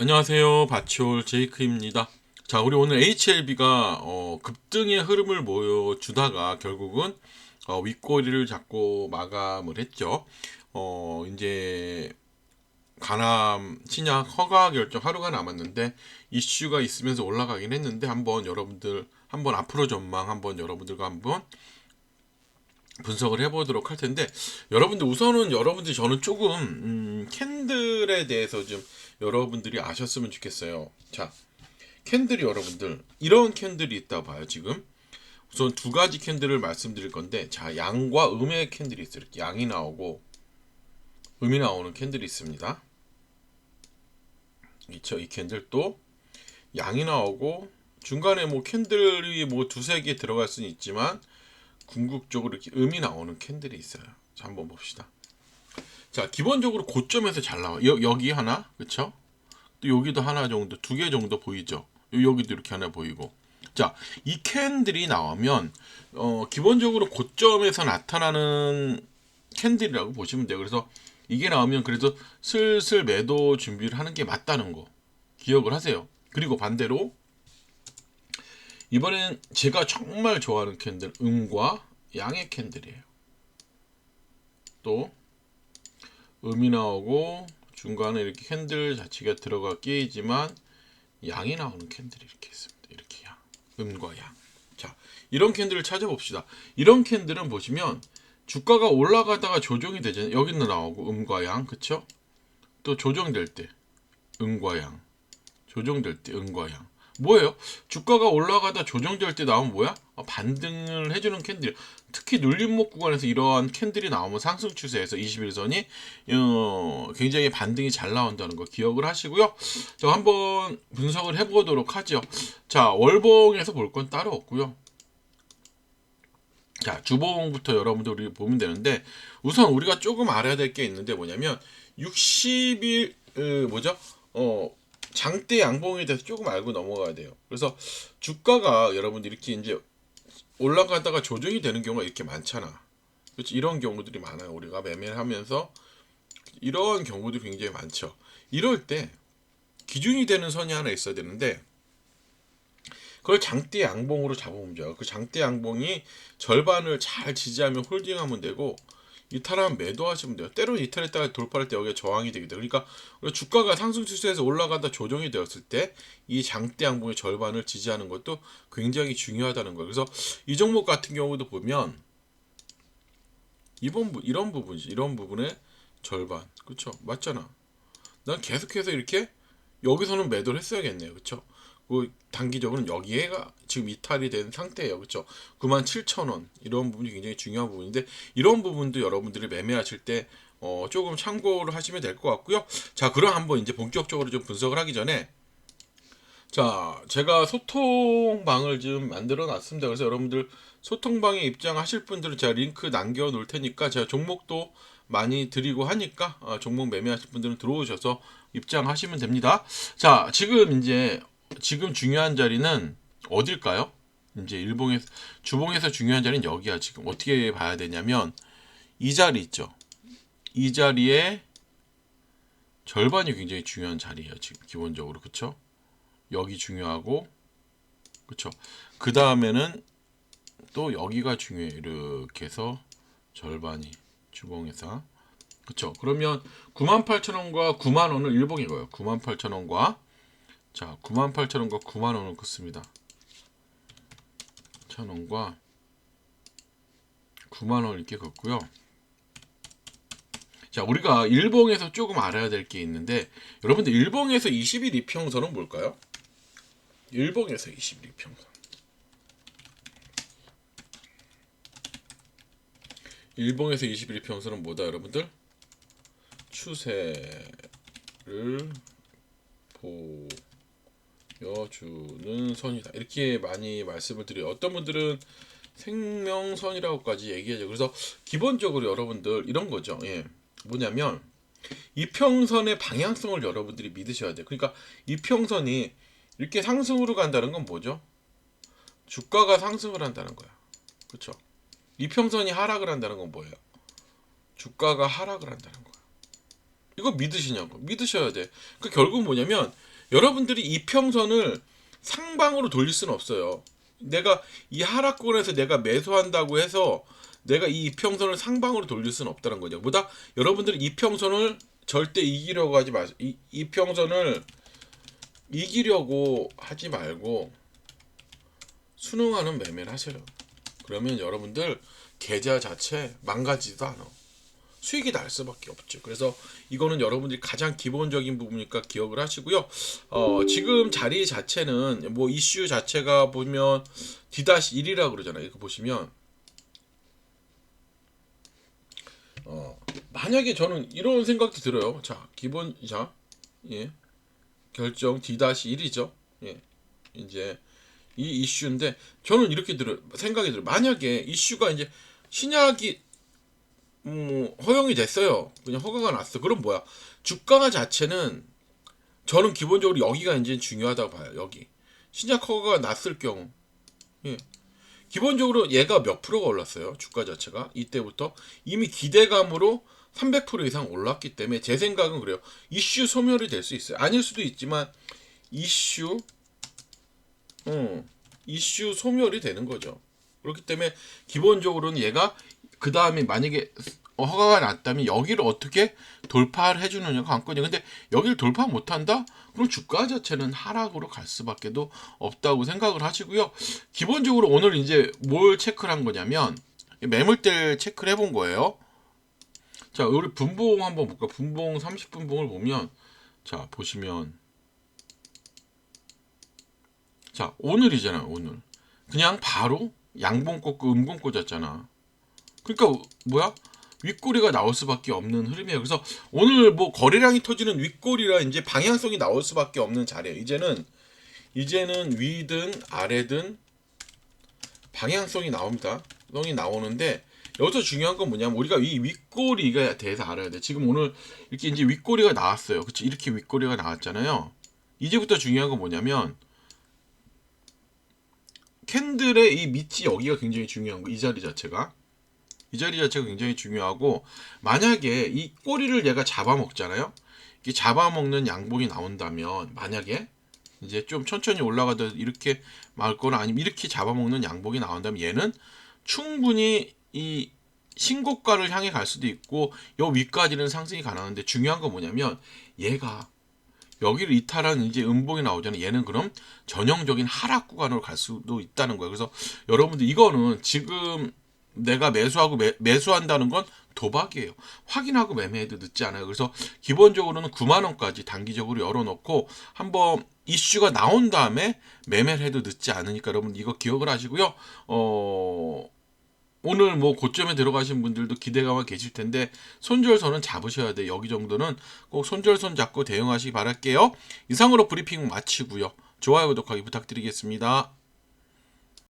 안녕하세요. 바치올 제이크입니다. 자, 우리 오늘 HLB가 어, 급등의 흐름을 보여주다가 결국은 어, 윗꼬리를 잡고 마감을 했죠. 어, 이제 간암 신약 허가 결정 하루가 남았는데 이슈가 있으면서 올라가긴 했는데 한번 여러분들 한번 앞으로 전망 한번 여러분들과 한번 분석을 해보도록 할 텐데 여러분들 우선은 여러분들이 저는 조금 음, 캔들에 대해서 좀 여러분들이 아셨으면 좋겠어요. 자, 캔들이 여러분들 이런 캔들이 있다 봐요 지금. 우선 두 가지 캔들을 말씀드릴 건데 자 양과 음의 캔들이 있어요. 이렇게 양이 나오고 음이 나오는 캔들이 있습니다. 이죠 이 캔들 또 양이 나오고 중간에 뭐 캔들이 뭐 두세 개 들어갈 수는 있지만 궁극적으로 이렇게 음이 나오는 캔들이 있어요. 자, 한번 봅시다. 자, 기본적으로 고점에서 잘 나와. 여, 여기 하나, 그쵸? 또 여기도 하나 정도, 두 개 정도 보이죠? 요- 여기도 이렇게 하나 보이고. 자, 이 캔들이 나오면, 어, 기본적으로 고점에서 나타나는 캔들이라고 보시면 돼요. 그래서 이게 나오면 그래도 슬슬 매도 준비를 하는 게 맞다는 거. 기억을 하세요. 그리고 반대로, 이번엔 제가 정말 좋아하는 캔들 음과 양의 캔들이에요. 또 음이 나오고 중간에 이렇게 캔들 자체가 들어가 끼이지만 양이 나오는 캔들이 이렇게 있습니다. 이렇게 양, 음과 양. 자, 이런 캔들을 찾아봅시다. 이런 캔들은 보시면 주가가 올라가다가 조정이 되잖아요. 여기는 나오고 음과 양, 그쵸? 또 조정될 때 음과 양, 조정될 때 음과 양. 뭐예요? 주가가 올라가다 조정될 때 나오면 뭐야? 어, 반등을 해주는 캔들. 특히 눌림목 구간에서 이러한 캔들이 나오면 상승 추세에서 21선이 어, 굉장히 반등이 잘 나온다는 거 기억을 하시고요. 자, 한번 분석을 해보도록 하죠. 자, 월봉에서 볼 건 따로 없고요. 자, 주봉부터 여러분들 우리 보면 되는데 우선 우리가 조금 알아야 될 게 있는데 뭐냐면 60일 어, 뭐죠? 어 장대 양봉에 대해서 조금 알고 넘어가야 돼요. 그래서 주가가 여러분들 이렇게 이제 올라가다가 조정이 되는 경우가 이렇게 많잖아. 그렇지 이런 경우들이 많아요. 우리가 매매를 하면서 이런 경우도 굉장히 많죠. 이럴 때 기준이 되는 선이 하나 있어야 되는데 그걸 장대 양봉으로 잡아보면 돼요. 그 장대 양봉이 절반을 잘 지지하면 홀딩하면 되고 이탈하면 매도하시면 돼요. 때로는 이탈했다가 돌파할 때 여기가 저항이 되게 돼요. 그러니까 주가가 상승 추세에서 올라가다 조정이 되었을 때 이 장대 양봉의 절반을 지지하는 것도 굉장히 중요하다는 거예요. 그래서 이 종목 같은 경우도 보면 이번 부, 이런 부분이지 이런 부분의 절반 그렇죠 맞잖아. 난 계속해서 이렇게 여기서는 매도를 했어야겠네요. 그렇죠? 그 단기적으로는 여기에가 지금 이탈이 된 상태예요. 그렇죠? 97,000원 이런 부분이 굉장히 중요한 부분인데 이런 부분도 여러분들이 매매하실 때 어, 조금 참고를 하시면 될 것 같고요. 자, 그럼 한번 이제 본격적으로 좀 분석을 하기 전에 자, 제가 소통방을 좀 만들어 놨습니다. 그래서 여러분들 소통방에 입장하실 분들은 제가 링크 남겨 놓을 테니까 제가 종목도 많이 드리고 하니까 어, 종목 매매하실 분들은 들어오셔서 입장하시면 됩니다. 자, 지금 이제 지금 중요한 자리는 어딜까요? 이제 일봉에서 주봉에서 중요한 자리는 여기야 지금 어떻게 봐야 되냐면 이 자리 있죠. 이 자리에 절반이 굉장히 중요한 자리예요 지금 기본적으로 그쵸? 여기 중요하고 그쵸? 그 다음에는 또 여기가 중요해요 이렇게 해서 절반이 주봉에서 그쵸? 그러면 98,000원과 9만원을 일봉이 거예요 98,000원과 자, 98,000원과 9만 원을 긋습니다. 1,000원과 9만 원 이렇게 긋고요. 자, 우리가 일봉에서 조금 알아야 될 게 있는데 여러분들 일봉에서 20일 이평선은 뭘까요? 일봉에서 20일 이평선. 일봉에서 20일 이평선은 뭐다, 여러분들? 추세를 보 여주는 선이다. 이렇게 많이 말씀을 드려요. 어떤 분들은 생명선이라고까지 얘기하죠. 그래서 기본적으로 여러분들 이런 거죠. 예. 뭐냐면 이평선의 방향성을 여러분들이 믿으셔야 돼요. 그러니까 이평선이 이렇게 상승으로 간다는 건 뭐죠? 주가가 상승을 한다는 거야. 그렇죠? 이평선이 하락을 한다는 건 뭐예요? 주가가 하락을 한다는 거야. 이거 믿으시냐고? 믿으셔야 돼. 그 결국 뭐냐면 여러분들이 이 평선을 상방으로 돌릴 수는 없어요. 내가 이 하락권에서 내가 매수한다고 해서 내가 이 이평선을 상방으로 돌릴 수는 없다는 거죠. 보다 여러분들이 이평선을 절대 이기려고 하지 마세요. 이 이평선을 이기려고 하지 말고 순응하는 매매를 하세요. 그러면 여러분들 계좌 자체 망가지도 않아. 수익이 날 수밖에 없죠. 그래서 이거는 여러분들이 가장 기본적인 부분이니까 기억을 하시고요. 어, 지금 자리 자체는 뭐 이슈 자체가 보면 D-1이라 그러잖아요. 이거 보시면 어, 만약에 저는 이런 생각도 들어요. 자, 기본 자, 예. 결정 D-1이죠. 예. 이제 이 이슈인데 저는 이렇게 들어 생각이 들어요. 만약에 이슈가 이제 신약이 음, 허용이 됐어요. 그냥 허가가 났어. 그럼 뭐야? 주가 자체는 저는 기본적으로 여기가 이제 중요하다고 봐요. 여기 신약 허가가 났을 경우, 예. 기본적으로 얘가 몇 프로가 올랐어요. 주가 자체가 이때부터 이미 기대감으로 300% 이상 올랐기 때문에 제 생각은 그래요. 이슈 소멸이 될 수 있어요. 아닐 수도 있지만 이슈, 어, 이슈 소멸이 되는 거죠. 그렇기 때문에 기본적으로는 얘가 그 다음에 만약에 허가가 났다면 여기를 어떻게 돌파를 해주느냐가 관건이에요. 근데 여기를 돌파 못한다? 그럼 주가 자체는 하락으로 갈 수밖에 도 없다고 생각을 하시고요. 기본적으로 오늘 이제 뭘 체크를 한 거냐면 매물대를 체크를 해본 거예요. 자, 우리 분봉 한번 볼까? 분봉 30분봉을 보면 자 보시면 자 오늘이잖아요. 오늘 그냥 바로 양봉 꽂고 음봉 꽂았잖아. 그러니까 뭐야? 윗꼬리가 나올 수밖에 없는 흐름이에요. 그래서 오늘 뭐 거래량이 터지는 윗꼬리라 이제 방향성이 나올 수밖에 없는 자리예요. 이제는 이제는 위든 아래든 방향성이 나옵니다. 성이 나오는데 여기서 중요한 건 뭐냐면 우리가 이 윗꼬리가 대해서 알아야 돼. 지금 오늘 이렇게 이제 윗꼬리가 나왔어요. 그치? 이렇게 윗꼬리가 나왔잖아요. 이제부터 중요한 건 뭐냐면 캔들의 이 밑이 여기가 굉장히 중요한 거. 이 자리 자체가. 이 자리 자체가 굉장히 중요하고 만약에 이 꼬리를 얘가 잡아먹잖아요. 이게 잡아먹는 양봉이 나온다면 만약에 이제 좀 천천히 올라가다 이렇게 말거나 아니면 이렇게 잡아먹는 양봉이 나온다면 얘는 충분히 이 신고가를 향해 갈 수도 있고 요 위까지는 상승이 가능한데 중요한 건 뭐냐면 얘가 여기를 이탈한 이제 음봉이 나오잖아요. 얘는 그럼 전형적인 하락 구간으로 갈 수도 있다는 거예요. 그래서 여러분들 이거는 지금 내가 매수하고 매, 매수한다는 건 도박이에요. 확인하고 매매해도 늦지 않아요. 그래서 기본적으로는 9만 원까지 단기적으로 열어놓고 한번 이슈가 나온 다음에 매매를 해도 늦지 않으니까 여러분 이거 기억을 하시고요. 어 오늘 뭐 고점에 들어가신 분들도 기대감이 계실 텐데 손절선은 잡으셔야 돼. 여기 정도는 꼭 손절선 잡고 대응하시기 바랄게요. 이상으로 브리핑 마치고요. 좋아요 구독하기 부탁드리겠습니다.